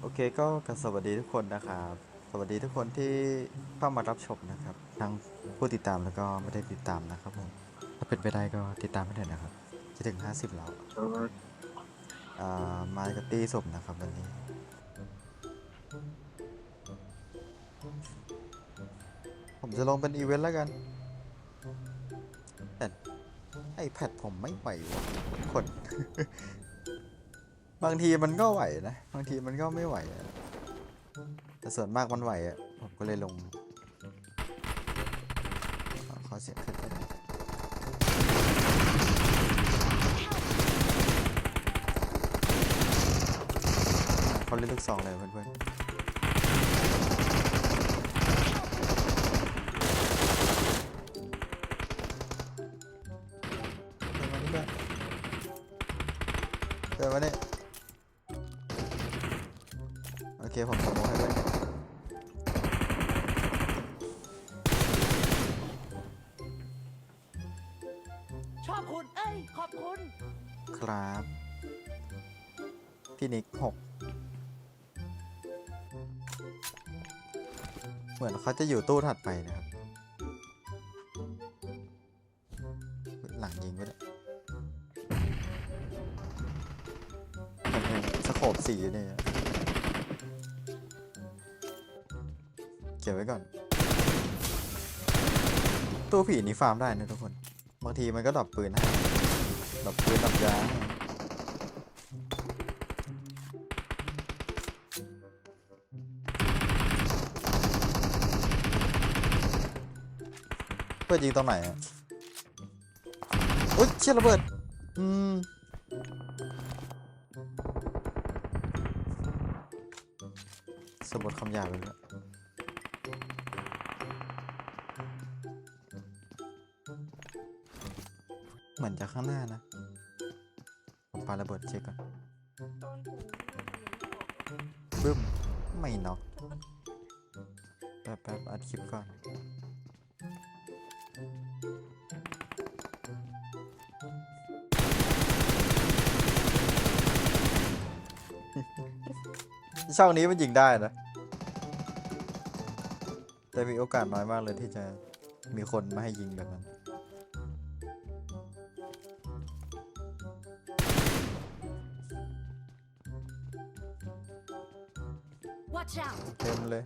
โอเคก็กสวัสดีทุกคนนะครับ สวัสดีทุกคนที่เข้ามารับชมนะครับ ทั้งผู้ติดตามแล้วก็ไม่ได้ติดตามนะครับผม ถ้าเป็นไปได้ก็ติดตามให้หน่อยนะครับ จะถึง 50 แล้วอ่ามากับตีสมนะครับวันนี้ ผมจะลงเป็นอีเวนต์แล้วกัน แต่ไอแพดผมไม่ไหววะทุกคน บางทีมันก็ไหวนะ บางทีมันก็ไม่ไหวอะแต่ส่วนมากมันไหวอะผมก็เลยลงขอขอเสียงขึ้นไปหน่อยเขาเล่นลูกซองเลยเพื่อนๆเดินมานี่เดินเเคผมสมมติให้ด้วยชอบคุณ เอ้ย ขอบคุณ ครับพี่นิกหกเหมือนเขาจะอยู่ตู้ถัดไปนะครับ หลังยิงไปเลยมันเป็นสโคบสีเนี่ย ก็บไว้ก่อนตู้ผีนี้ฟาร์มได้นะทุกคน บางทีมันก็ดรอปปืนให้ดรอปปืนดรอปยางเปิดยิงตรงไหนอะอุ้ยเชี่ยระเบิด อืมสมบทคำหยาบเลย ข้างหน้านะ ผมปาระเบิดเช็คก่อนบึ้ม ไม่น็อกแป๊บแป๊บอัดคลิปก่อน ช่องนี้มันยิงได้นะ แต่มีโอกาสน้อยมากเลยที่จะมีคนมาให้ยิงแบบนั้น Watch out เต็มเลย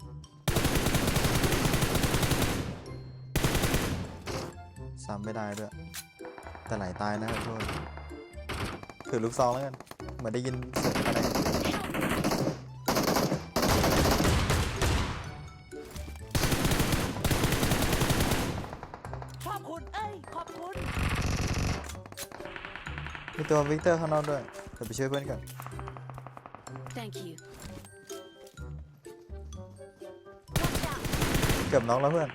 ซ้ำไม่ได้ด้วย แต่ไหลตายนะครับทุกคนถือลูกซองแล้วกัน เหมือนได้ยินเสียงอะไรชอบคุณ เอ้ย ขอบคุณ มีตัววิกเตอร์ข้างนอกด้วยเดี๋ยวไปช่วยเพื่อนก่อน Thank you กือบน้องแล้วเพื่อน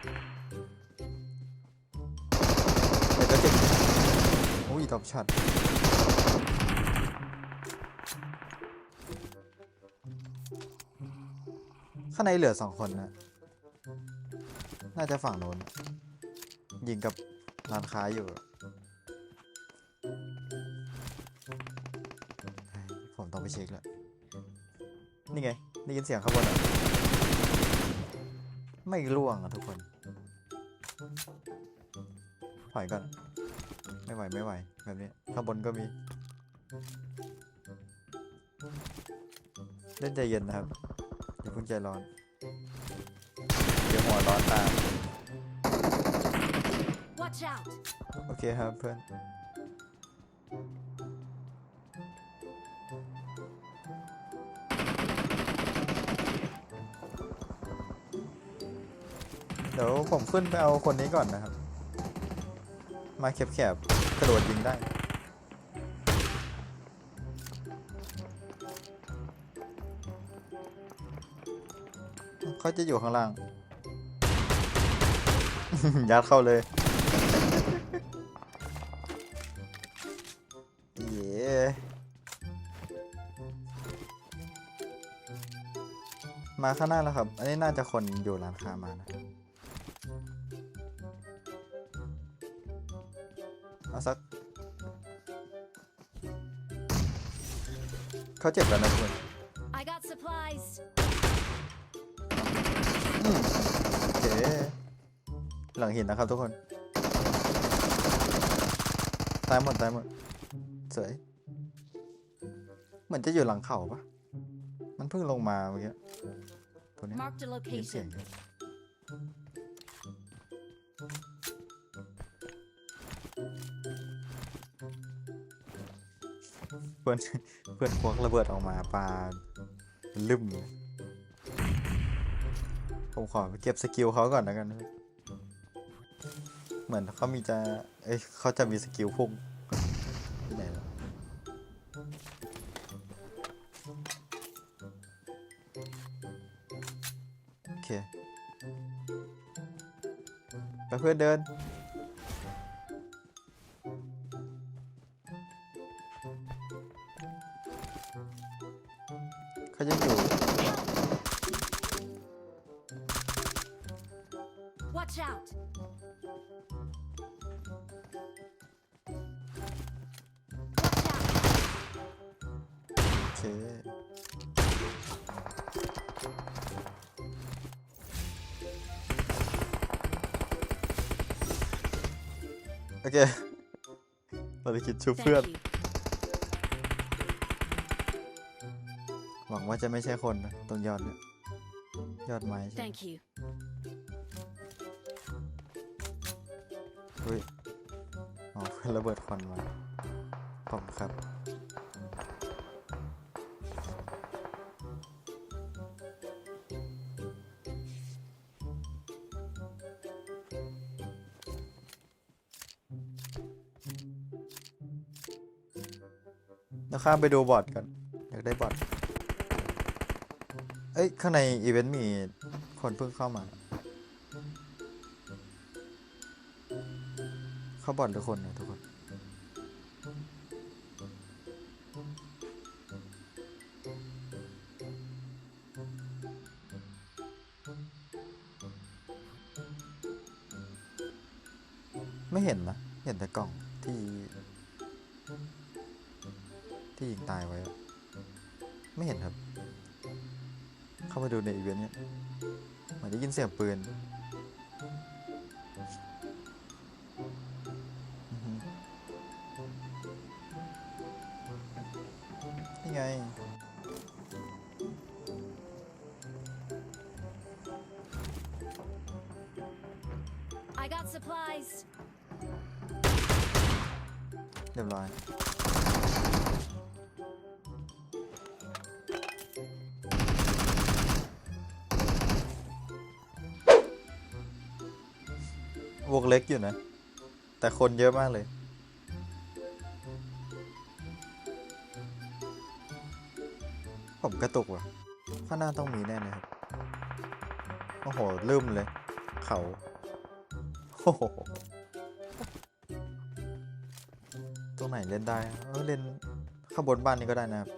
เดี๋ยวก็เจ็บอุ้ยตบช็อตข้างในเหลือสองคนนะ น่าจะฝั่งโน้น ยิงกับร้านค้าอยู่ ผมต้องไปเช็คแล้ว นี่ไง ได้ยินเสียงข้างบนอะ ไม่ร่วงอะทุกคนถอยก่อน ไม่ไหวไม่ไหว แบบนี้ข้างบนก็มี เล่นใจเย็นนะครับ อย่าเพิ่งใจร้อน เดี๋ยวหัวร้อนตาม Watch out โอเคครับเพื่อน ดี๋ยวผมขึ้นไปเอาคนนี้ก่อนนะครับ มาแคบๆกระโดดยิงได้ เขาจะอยู่ข้างล่าง ยัดเข้าเลยเย้มาข้างหน้าแล้วครับ อันนี้น่าจะคนอยู่ร้านค้ามานะ เอาสักเขาเจ็บแล้วนะคุณ I got supplies. อืมโอเคหลังหินนะครับทุกคนตายหมดตายหมดสวยเหมือนจะอยู่หลังเขาปะมันเพิ่งลงมาเมื่อกี้ตัวเนี้ย Marked a ได้ยินเสียง เพื่อนเพื่อนควักระเบิดออกมาปลาลืมผมขอไปเก็บสกิลเขาก่อนนะกัน เหมือนเขามีจะ เอ้ยเขาจะมีสกิลพุ่งที่ไหนวโอเคไปเพื่อนเดิน เคโอเคเราได้คิดชูเพื่อน Thank you. หวังว่าจะไม่ใช่คนนะตรงยอดเนี่ยยอดไม้ใช่ไหม Thank you. อุ้ยอ๋อเพื่อนระเบิดควันมาขอบคุณครับ ข้ามไปดูบอร์ดกันอยากได้บอร์ดเอ้ย ข้างในอีเวนต์มีคนเพิ่งเข้ามา เข้าบอร์ดทุกคนนะทุกคน ไม่เห็นนะ เห็นแต่กล่องามาดูในอีเวนต์เนี่ยเหมือนได้ยินเสียงปืนนี่ไง วงเล็กอยู่นะ แต่คนเยอะมากเลย ผมกระตุกว่ะ ข้างหน้าต้องมีแน่เลยครับ โอ้โห ลืมเลย เขาโอ้โหตรงไหนเล่นได้ เออเล่นข้างบนบ้านนี้ก็ได้นะครับ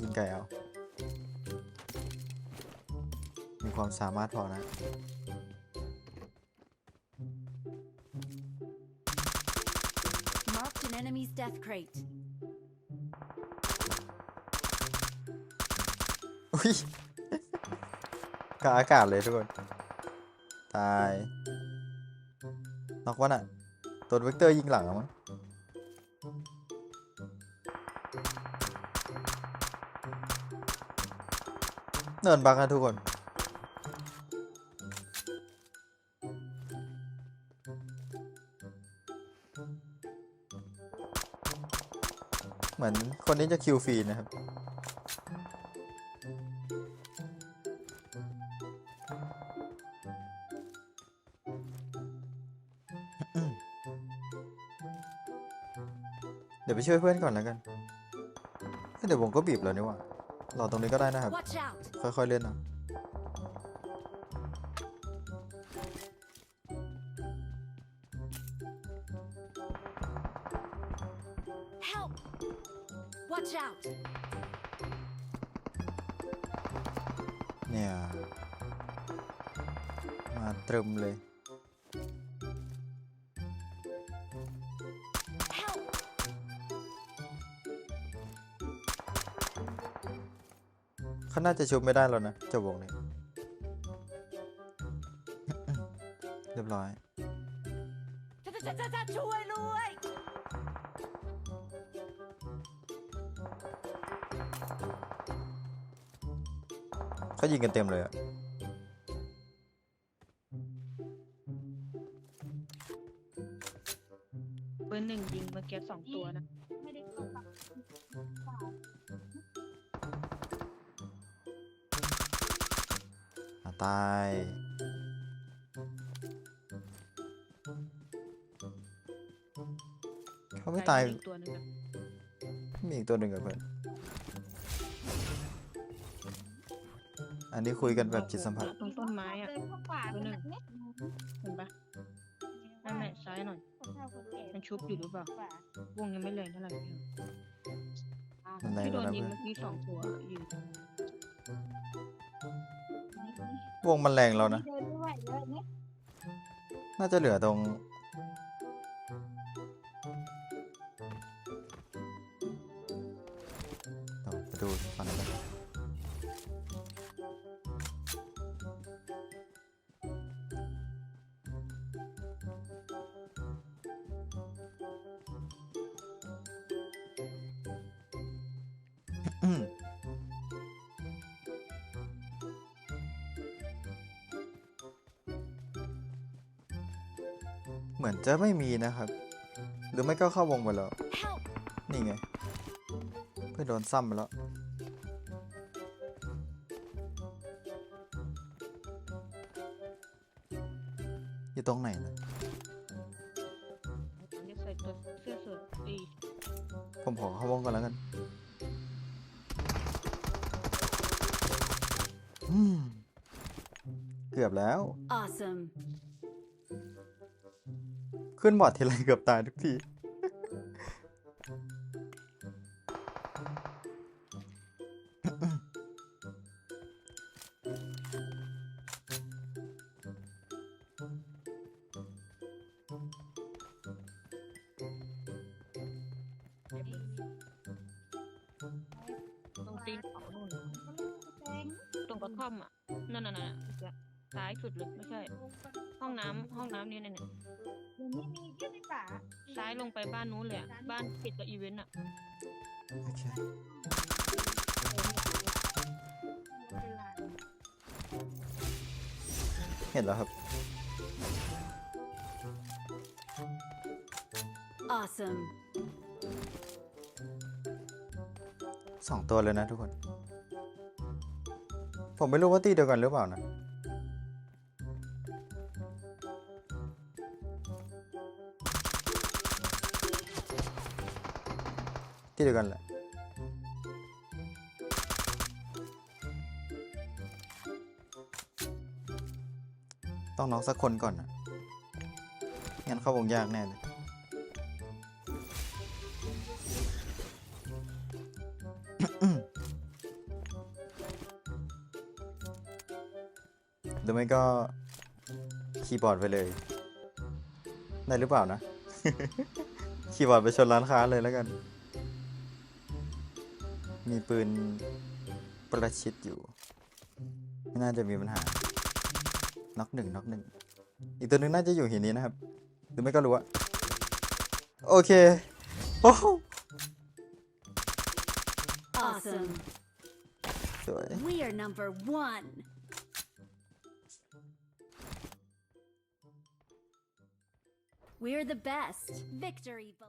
ยิงไก่เอา มีความสามารถพอนะ enemy's death crate. อุ้ยกลางอากาศเลยทุกคน ตายนอกวะน่ะตัวเวกเตอร์ยิงหลังอะมั้งเนินบักนะทุกคน มือนคนนี้จะคิวฟรีนะครับ เดี๋ยวไปช่วยเพื่อนก่อนแล้วกันเอ้ยเดี๋ยวผมก็บีบแล้วนี่หว่า รอตรงนี้ก็ได้นะครับ Watch out. ค่อยๆเล่นนะ เนี่ย มาตรึมเลย เขาน่าจะชุบไม่ได้แล้วนะเจ้าวงนี้ เรียบร้อย ช่วย เขายิงกันเต็มเลยอะเบอร์หนึ่งยิงเมื่อกี้สองตัวนะ อะตาย เขาไม่ตาย อีกตัวหนึงอะมีอีกตัวหนึ่งกับเพื่อน อันนี้คุยกันแบบจิตสัมผัส ตรงต้นไม้อะ เดินเข้าป่าตัวหนึ่งเนี้ยเห็นปะนั่นแหละซ้ายหน่อยมันชุบอยู่หรือเปล่าวงยังไม่แรงเท่าไหร่พี่มันแรงที่กโดว่านนะยิงเพื่อนเมื่อกี้สองตัวอยู่วงมันแรงแล้วนะ เดินด้วยเยอะเนี่ยน่าจะเหลือตรงเดี๋ยวไปดูฟันกัน เหมือนจะไม่มีนะครับ หรือไม่ก็เข้าวงไปแล้ว Help! นี่ไง เพื่อนโดนซ้ำไปแล้ว อยู่ตรงไหนนะอันนี้ใส่ตัวเสื้อเสื้อตีผมขอเข้าวงก่อนแล้วกันอืมเกือบแล้ว Awesome. ขึ้นบอร์ดทีไรเกือบตายทุกที ตรงตีนเขานู่นแดงตรงกระท่อมอะ นั่นน่ะน่ะซ้ายสุดเลยไม่ใช่ ห้องน้ำห้องน้ำนี่เนี่ยเนี่ย นี้มีเยอะในป่าซ้ายลงไปบ้านนู้นเลยอะบ้านปิดกับอีเวนต์อะโอเคเป็นลานเห็นแล้วครับ Awesome. สองตัวเลยนะทุกคน ผมไม่รู้ว่าตีเดียวกันหรือเปล่านะ เดียวกันแหละต้องน้องสักคนก่อนนะงั้นเข้าวงยากแน่เลยหรือไม่ก็คีย์บอร์ดไปเลย ได้หรือเปล่านะ คีย์บอร์ดไปชนร้านค้าเลยแล้วกัน มีปืนประชิดอยู่ ไม่น่าจะมีปัญหา น็อกหนึ่งน็อกหนึ่ง อีกตัวหนึงน่าจะอยู่หินนี้นะครับ หรือไม่ก็รู้อะโอเค โอ้โห Awesome. สวย We are number one. We're the best. Victory. bel-